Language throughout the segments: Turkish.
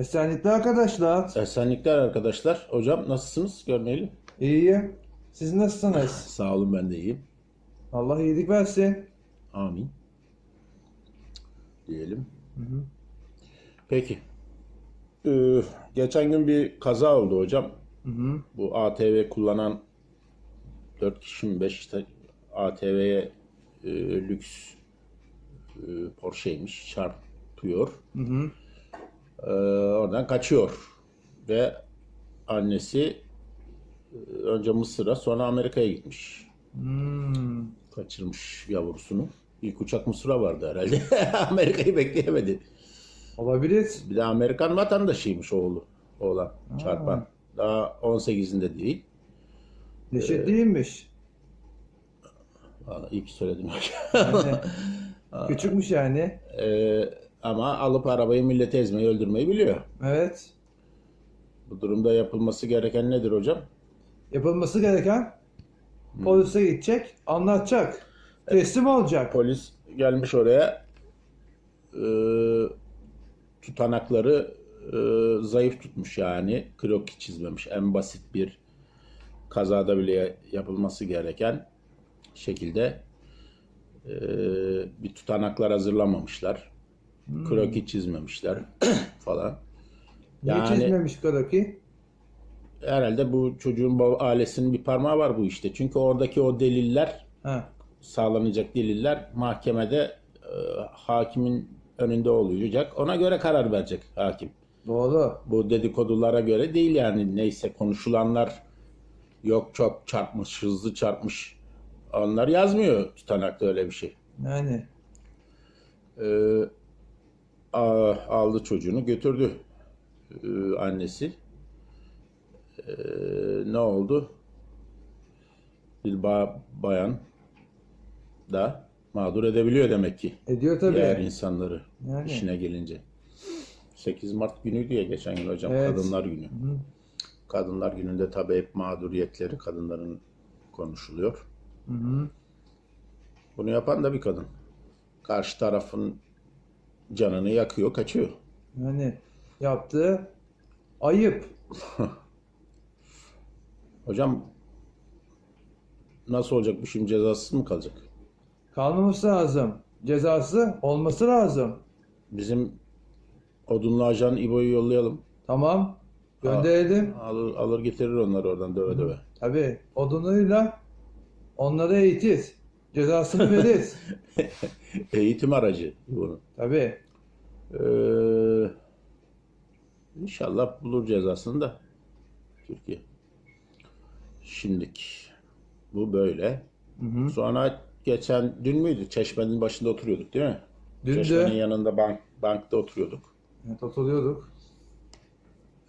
Esenlikler arkadaşlar. Esenlikler arkadaşlar. Hocam nasılsınız? Görmeyeli. İyi. Siz nasılsınız? Sağ olun ben de iyiyim. Allah iyilik versin. Amin. Diyelim. Hı hı. Peki. Ee, geçen gün bir kaza oldu hocam. Hı hı. Bu ATV kullanan 4 kişi mi 5 işte ATV'ye e, lüks e, Porsche'ymiş çarpıyor. Hı hı. Ee, oradan kaçıyor. Ve annesi e, önce Mısır'a sonra Amerika'ya gitmiş. Hmm. Kaçırmış yavrusunu. İlk uçak Mısır'a vardı herhalde. Amerika'yı bekleyemedi. Olabilir. Bir de Amerikan vatandaşıymış oğlu. Oğlan çarpan. Daha 18'inde değil. Neşet değilmiş. Valla iyi ki. Yani, küçükmüş yani. Ee, ama alıp arabayı millete ezmeyi öldürmeyi biliyor. Evet. Bu durumda yapılması gereken nedir hocam? Yapılması gereken polise gidecek, anlatacak. Teslim olacak. Polis gelmiş oraya e, tutanakları e, zayıf tutmuş yani. Kroki çizmemiş. En basit bir kazada bile yapılması gereken şekilde e, bir tutanaklar hazırlamamışlar. Kroki çizmemişler falan. Niye Yani çizmemiş Karoki? herhalde bu çocuğun baba- ailesinin bir parmağı var bu işte. Çünkü oradaki o deliller Ha. sağlanacak deliller mahkemede e, hakimin önünde olacak. Ona göre karar verecek hakim. Doğru. Bu dedikodulara göre değil yani neyse konuşulanlar yok çok çarpmış, hızlı çarpmış. Onlar yazmıyor tutanakta öyle bir şey. Yani. Ee, aldı çocuğunu götürdü ee, annesi. Ee, ne oldu? Bir ba- bayan da mağdur edebiliyor demek ki Ediyor tabii. diğer insanları Yani. işine gelince. 8 Mart günüydü ya geçen gün hocam Evet. Kadınlar Günü. Hı. Kadınlar Günü'nde tabii hep mağduriyetleri kadınların konuşuluyor. Hı hı. Bunu yapan da bir kadın. Karşı tarafın canını yakıyor, kaçıyor. Yani yaptığı ayıp. Hocam nasıl olacak bu şimdi cezasız mı kalacak? Kalmaması lazım. Cezası olması lazım. Bizim odunlu ajan İbo'yu yollayalım. Tamam. Gönderelim. Alır, alır getirir onları oradan döve döve. Tabii odunuyla onları eğitir. Cezasını verir. Eğitim aracı İbo'nun. Tabii. Ee, inşallah bulur cezasını da Türkiye. Şimdilik bu böyle. Hı hı. Sonra geçen dün müydü? Çeşmenin başında oturuyorduk değil mi? Dün de- Çeşmenin yanında bank, bankta oturuyorduk. Evet, oturuyorduk.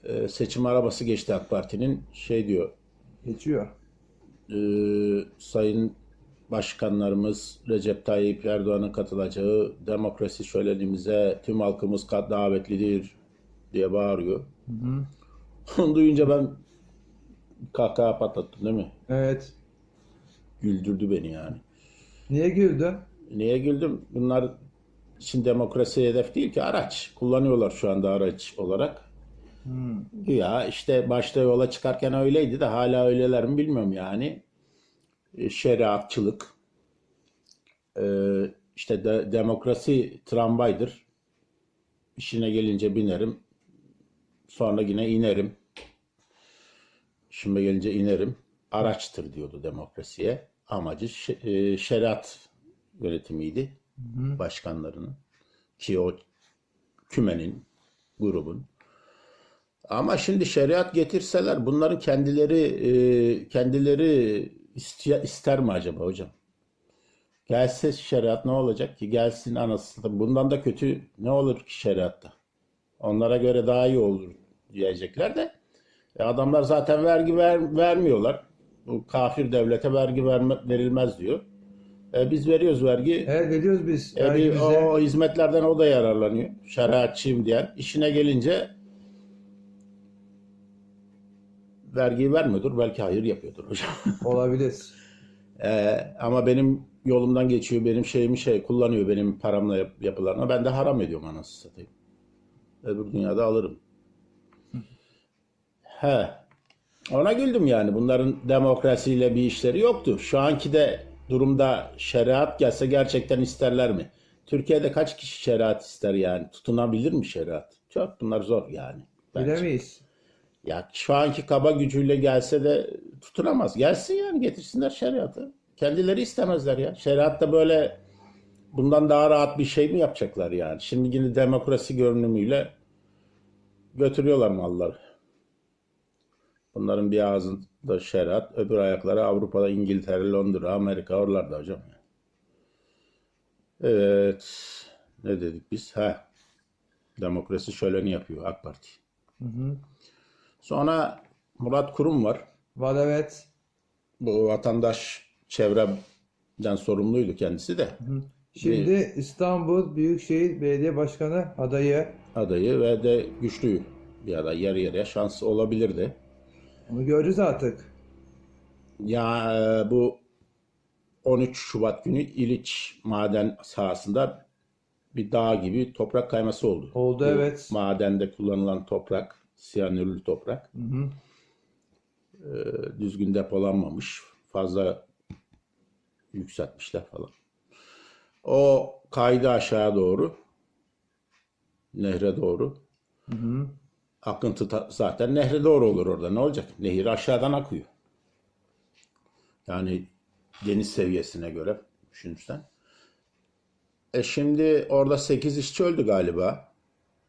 Ee, seçim arabası geçti AK Parti'nin. Şey diyor, Geçiyor. e, sayın başkanlarımız Recep Tayyip Erdoğan'ın katılacağı demokrasi şölenimize tüm halkımız kat davetlidir diye bağırıyor. Hı hı. Onu duyunca ben kahkaha patlattım değil mi? Evet. Güldürdü beni yani. Niye güldün? Niye güldüm? Bunlar için demokrasi hedef değil ki araç. Kullanıyorlar şu anda araç olarak. Hı. Ya işte başta yola çıkarken öyleydi de hala öyleler mi bilmiyorum yani. E, Şeriatçılık. E, işte de, demokrasi tramvaydır. İşine gelince binerim. Sonra yine inerim. İşime gelince inerim. Araçtır diyordu demokrasiye. Amacı e, şeriat yönetimiydi. Başkanlarının. Ki o kümenin, grubun. Ama şimdi şeriat getirseler bunların kendileri kendileri iste- ister mi acaba hocam? Gelse şeriat ne olacak ki? Gelsin anası da bundan da kötü ne olur ki şeriatta? Onlara göre daha iyi olur diyecekler de. E adamlar zaten vergi ver, vermiyorlar. Bu kafir devlete vergi verme, verilmez diyor. E biz veriyoruz vergi. Evet veriyoruz biz. E bir, vergimizi. o hizmetlerden o da yararlanıyor. Şeriatçıyım diyen. İşine gelince vergiyi vermiyordur. Belki hayır yapıyordur hocam. Olabilir. E, ama benim yolumdan geçiyor. Benim şeyimi şey kullanıyor. Benim paramla yap, yapılarına. Ben de haram ediyorum anasını satayım. Öbür dünyada alırım. He. Ona güldüm yani. Bunların demokrasiyle bir işleri yoktu. Şu anki de durumda şeriat gelse gerçekten isterler mi? Türkiye'de kaç kişi şeriat ister yani? Tutunabilir mi şeriat? Çok bunlar zor yani. bence. Bilemeyiz. Ya şu anki kaba gücüyle gelse de tutunamaz. Gelsin yani getirsinler şeriatı. Kendileri istemezler ya. Şeriatta böyle bundan daha rahat bir şey mi yapacaklar yani? Şimdi yine demokrasi görünümüyle götürüyorlar malları. Bunların bir ağzında şeriat, öbür ayakları Avrupa'da, İngiltere, Londra, Amerika oralarda hocam. Evet. Ne dedik biz? Ha. Demokrasi şöleni yapıyor AK Parti. Sonra Murat Kurum var. Var evet. Bu vatandaş çevreden sorumluydu kendisi de. Şimdi İstanbul Büyükşehir Belediye Başkanı adayı. Adayı ve de güçlü bir aday. Yarı yarıya şansı olabilirdi. Onu göreceğiz artık. Ya e, bu 13 Şubat günü İliç maden sahasında bir dağ gibi toprak kayması oldu. Oldu Bu evet. Madende kullanılan toprak, siyanürlü toprak. E, düzgün depolanmamış. Fazla yükseltmişler falan. O kaydı aşağı doğru. Nehre doğru. Akıntı ta- zaten nehre doğru olur orada. Ne olacak? Nehir aşağıdan akıyor. Yani deniz seviyesine göre düşünürsen. E şimdi orada 8 işçi öldü galiba.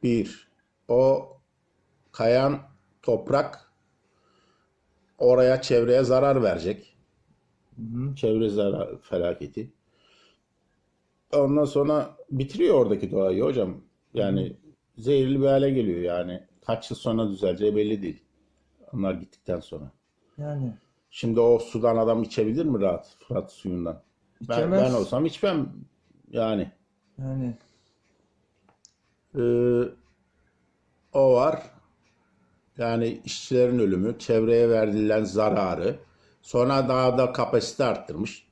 Bir, o kayan toprak oraya çevreye zarar verecek. Çevre zarar felaketi. Ondan sonra bitiriyor oradaki doğayı hocam. Yani zehirli bir hale geliyor yani. Kaç yıl sonra düzeleceği belli değil. Onlar gittikten sonra. Yani Şimdi o sudan adam içebilir mi rahat? Fırat suyundan. Ben, ben olsam içmem. Yani yani Ee, o var. Yani işçilerin ölümü, çevreye verilen zararı. Sonra daha da kapasite arttırmış.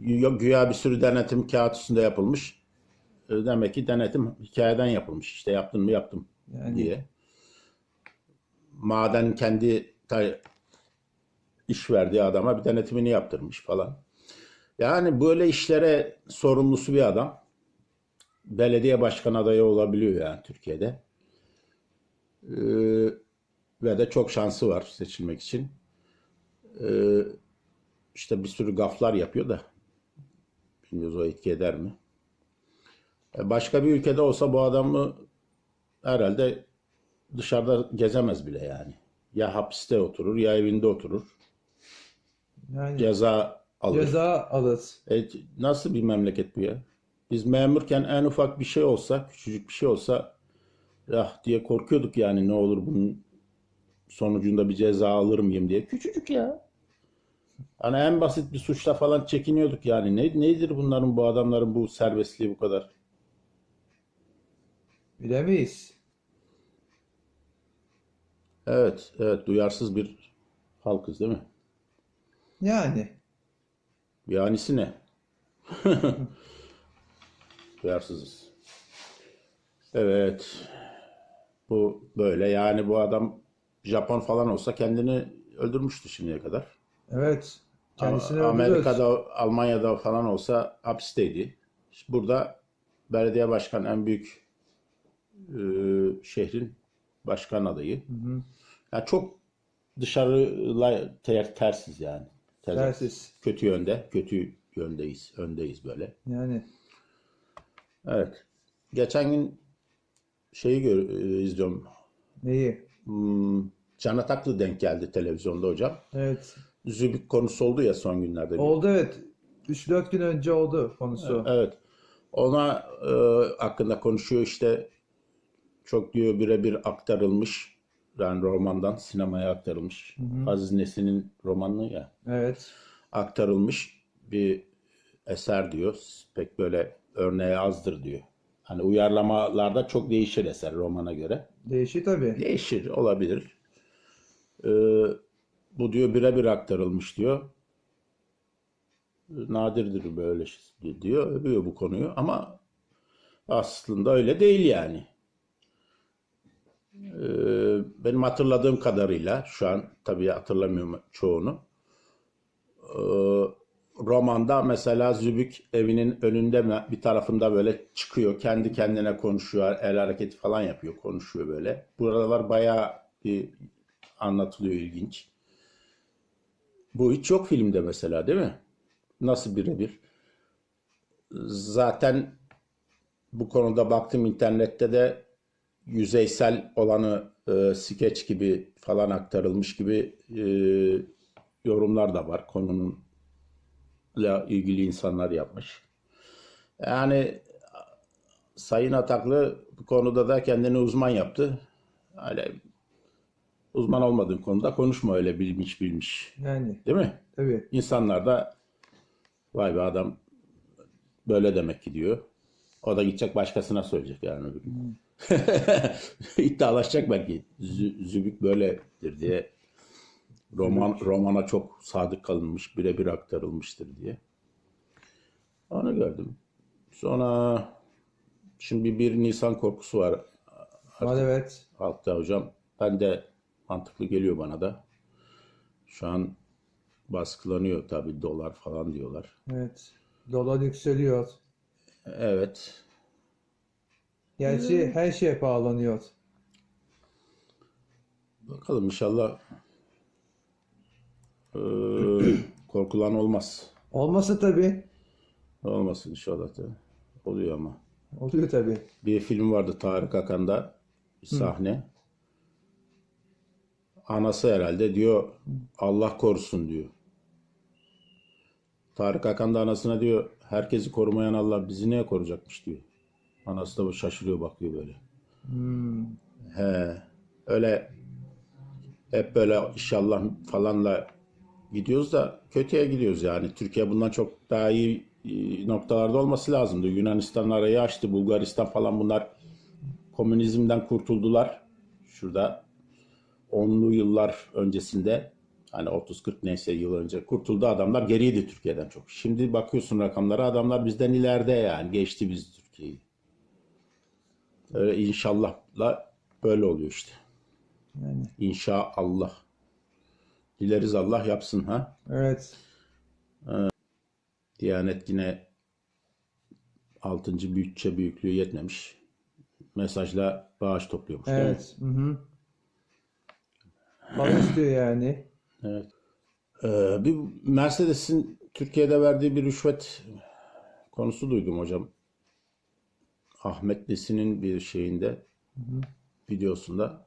Gü- Güya bir sürü denetim kağıt üstünde yapılmış. Ee, Demek ki denetim hikayeden yapılmış. İşte yaptın mı yaptım Yani. diye. Maden kendi iş verdiği adama bir denetimini yaptırmış falan. Yani böyle işlere sorumlusu bir adam belediye başkan adayı olabiliyor yani Türkiye'de. Ee, ve de çok şansı var seçilmek için. Ee, işte bir sürü gaflar yapıyor da bilmiyoruz o etki eder mi? Ee, başka bir ülkede olsa bu adamı herhalde dışarıda gezemez bile yani. Ya hapiste oturur ya evinde oturur. yani Ceza alır. ceza alır. E, nasıl bir memleket bu ya? Biz memurken en ufak bir şey olsa, küçücük bir şey olsa ah diye korkuyorduk yani ne olur bunun sonucunda bir ceza alır mıyım diye. Küçücük ya. Hani en basit bir suçla falan çekiniyorduk yani. Ne, nedir bunların bu adamların bu serbestliği bu kadar? Bilemeyiz. Evet, evet duyarsız bir halkız değil mi? Yani Yanisi ne? Duyarsızız. Evet. Bu böyle. Yani bu adam Japon falan olsa kendini öldürmüştü şimdiye kadar. evet. Kendisini Ama öldürüyoruz. Amerika'da, Almanya'da falan olsa hapisteydi. Burada belediye başkan en büyük e, şehrin başkan adayı. Yani çok dışarıla ter, tersiz yani. Tezat. Tersiz. Kötü yönde, kötü yöndeyiz, öndeyiz böyle. Yani Evet. Geçen gün şeyi gör, e, izliyorum. neyi? Hmm, Can Ataklı denk geldi televizyonda hocam. Evet. Zübük konusu oldu ya son günlerde. Oldu evet. 3-4 gün önce oldu konusu. Evet. Ona e, hakkında konuşuyor işte çok diyor birebir aktarılmış. Yani romandan sinemaya aktarılmış. Aziz Nesin'in romanı ya. Evet. aktarılmış bir eser diyor. Pek böyle örneği azdır diyor. Hani uyarlamalarda çok değişir eser romana göre. Değişir tabii. Değişir, olabilir. Ee, bu diyor birebir aktarılmış diyor. Nadirdir böyle şey diyor. Övüyor bu konuyu ama aslında öyle değil yani. Ee, benim hatırladığım kadarıyla şu an tabii hatırlamıyorum çoğunu. Ee, romanda mesela Zübük evinin önünde bir tarafında böyle çıkıyor. Kendi kendine konuşuyor. El hareketi falan yapıyor. Konuşuyor böyle. Buralar bayağı bir anlatılıyor ilginç. Bu hiç yok filmde mesela değil mi? Nasıl birebir? Zaten bu konuda baktım internette de yüzeysel olanı e, skeç gibi falan aktarılmış gibi e, yorumlar da var. Konununla ilgili insanlar yapmış. Yani Sayın Ataklı bu konuda da kendini uzman yaptı. Öyle uzman olmadığın konuda konuşma öyle bilmiş bilmiş. Yani Değil mi? tabii. İnsanlar da vay be adam böyle demek ki diyor. O da gidecek başkasına söyleyecek yani. gün. İddialaşacak belki. Zü- Zübük böyledir diye. Roman romana çok sadık kalınmış, birebir aktarılmıştır diye. Onu gördüm. Sonra şimdi bir Nisan korkusu var Var evet. halkta hocam. Ben de mantıklı geliyor bana da. Şu an baskılanıyor tabii dolar falan diyorlar. Evet. Dolar yükseliyor. Evet. Gerçi her şey pahalanıyor. Bakalım inşallah eee, korkulan olmaz. Olmasa tabii. Olmasın inşallah da. Oluyor ama. Oluyor tabii. Bir film vardı Tarık Akan'da bir sahne. Anası herhalde diyor Allah korusun diyor. Tarık Akan da anasına diyor herkesi korumayan Allah bizi niye koruyacakmış diyor. Anası da şaşırıyor bakıyor böyle. Hmm. He, öyle hep böyle inşallah falanla gidiyoruz da kötüye gidiyoruz yani. Türkiye bundan çok daha iyi e, noktalarda olması lazımdı. Yunanistan arayı açtı, Bulgaristan falan bunlar komünizmden kurtuldular. Şurada onlu yıllar öncesinde hani 30-40 neyse yıl önce kurtuldu adamlar geriydi Türkiye'den çok. Şimdi bakıyorsun rakamlara adamlar bizden ileride yani geçti biz Türkiye'yi. Öyle inşallahla böyle oluyor işte. Yani İnşallah. Dileriz Allah yapsın ha. evet. Diyanet yine 6. bütçe büyüklüğü yetmemiş. Mesajla bağış topluyormuş. Evet. Hı hı. İstiyor yani. Evet. Ee, bir Mercedes'in Türkiye'de verdiği bir rüşvet konusu duydum hocam. Ahmet Nesin'in bir şeyinde videosunda.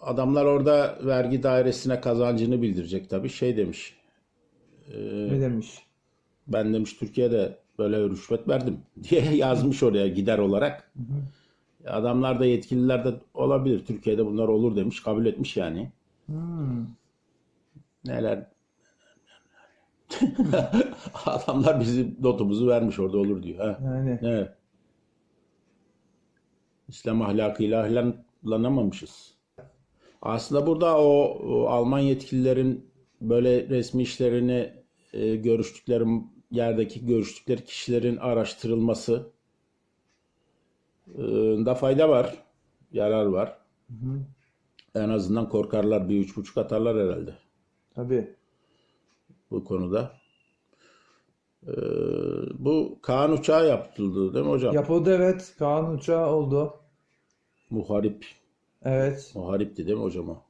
Adamlar orada vergi dairesine kazancını bildirecek tabii. Şey demiş. Ne demiş? Ben demiş Türkiye'de böyle rüşvet verdim diye yazmış oraya gider olarak. Adamlar da yetkililer de olabilir. Türkiye'de bunlar olur demiş. Kabul etmiş yani. Hmm. Neler Adamlar bizim notumuzu vermiş orada olur diyor. Ha. Yani Evet. İslam ahlakıyla ahlanamamışız. Aslında burada o, o Alman yetkililerin böyle resmi işlerini e, görüştükleri yerdeki görüştükleri kişilerin araştırılması da fayda var. Yarar var. En azından korkarlar. Bir üç buçuk atarlar herhalde tabii. bu konuda. Ee, bu Kaan uçağı yapıldı değil mi hocam? Yapıldı evet. Kaan uçağı oldu. Muharip. Evet. Muharipti değil mi hocam o?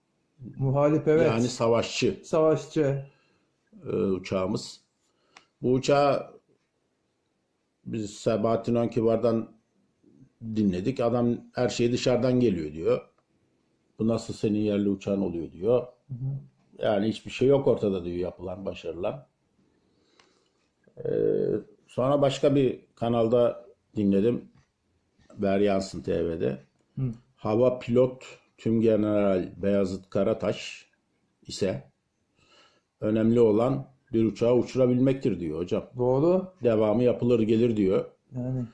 Muhalif evet. Yani savaşçı Savaşçı. e, uçağımız. Bu uçağı biz Sebahattin Önkibar'dan dinledik. Adam her şey dışarıdan geliyor diyor. Bu nasıl senin yerli uçağın oluyor diyor. Yani hiçbir şey yok ortada diyor yapılan başarılar. Ee, sonra başka bir kanalda dinledim. Beryansın TV'de. Hava pilot Tümgeneral Beyazıt Karataş ise önemli olan bir uçağı uçurabilmektir diyor hocam. Doğru. Devamı yapılır gelir diyor. Yani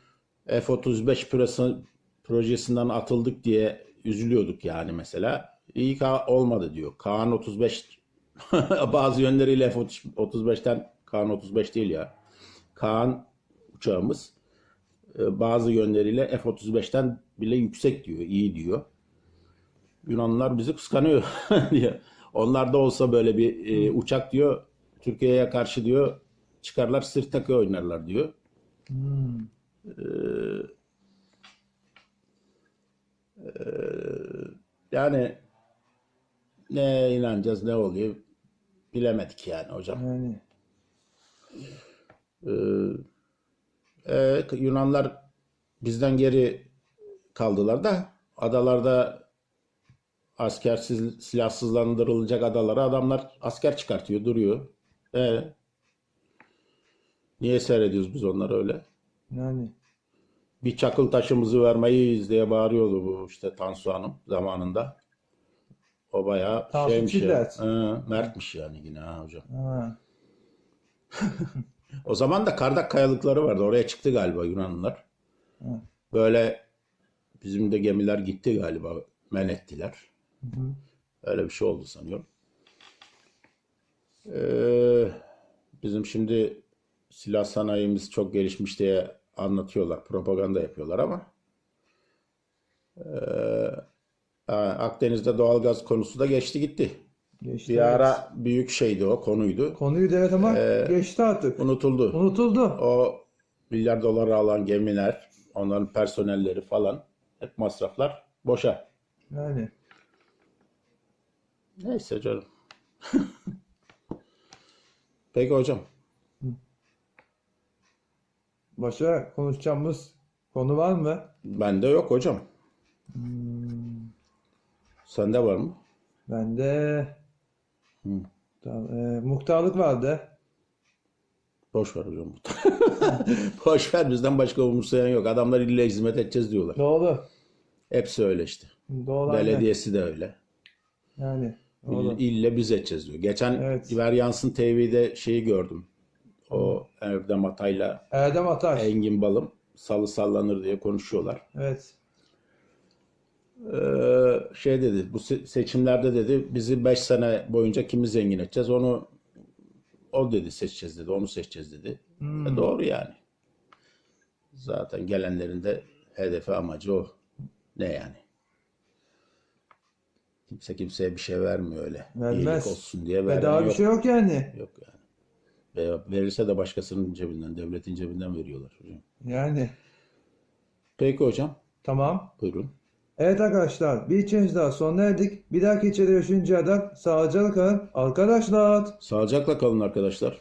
F-35 projesi- projesinden atıldık diye üzülüyorduk yani mesela. İyi ki olmadı diyor. Kaan 35 bazı yönleriyle F-35'ten Kaan 35 değil ya. Kaan uçağımız e, bazı yönleriyle F-35'ten bile yüksek diyor, iyi diyor. Yunanlılar bizi kıskanıyor diyor. Onlarda olsa böyle bir e, uçak diyor, Türkiye'ye karşı diyor çıkarlar sırt takı oynarlar diyor. Hmm. Yani ne inanacağız ne oluyor bilemedik yani hocam. Yani Ee, Yunanlar bizden geri kaldılar da adalarda askersiz silahsızlandırılacak adalara adamlar asker çıkartıyor duruyor. Ee, niye seyrediyoruz biz onları öyle? Yani Bir çakıl taşımızı vermeyiz diye bağırıyordu bu işte Tansu Hanım zamanında. O bayağı Tansu şeymiş ya. Ee, mertmiş yani yine ha hocam. ha. O zaman da Kardak kayalıkları vardı. Oraya çıktı galiba Yunanlılar. Böyle bizim de gemiler gitti galiba. Men ettiler. Öyle bir şey oldu sanıyorum. Ee, bizim şimdi silah sanayimiz çok gelişmiş diye anlatıyorlar. Propaganda yapıyorlar ama ee, ha, Akdeniz'de doğalgaz konusu da geçti gitti. Geçti. Bir evet. ara büyük şeydi o konuydu. Konuyu da evet ama geçti artık. Unutuldu. Unutuldu. O milyar dolar alan gemiler, onların personelleri falan hep masraflar boşa. Yani Neyse canım. Peki hocam. Başka konuşacağımız konu var mı? Bende yok hocam. Sende var mı? Bende Tamam, e, muhtarlık vardı. Boş ver hocam. Boş ver bizden başka umursayan yok. Adamlar illa hizmet edeceğiz diyorlar. Doğru. Hepsi öyle işte. Doğru. aynen. Belediyesi de öyle. Yani. Doğru. İlle, ille biz edeceğiz diyor. Geçen Evet. İver Yansın TV'de şeyi gördüm. O Erdem Atay'la Erdem Ataş. Engin Balım salı sallanır diye konuşuyorlar. Evet. Ee, şey dedi bu se- seçimlerde dedi bizi 5 sene boyunca kimi zengin edeceğiz onu o dedi seçeceğiz dedi onu seçeceğiz dedi. E, doğru yani. Zaten gelenlerin de hedefi amacı o. Ne yani? Kimse kimseye bir şey vermiyor öyle. Vermez. İyilik olsun diye veren Bedava bir şey yok yani. Yok yani. Verirse de başkasının cebinden, devletin cebinden veriyorlar hocam. Yani. Peki hocam, Tamam. buyurun. Evet arkadaşlar bir içeriğimiz daha sona erdik. Bir dahaki içeriğe görüşünceye kadar sağlıcakla kalın arkadaşlar. Sağlıcakla kalın arkadaşlar.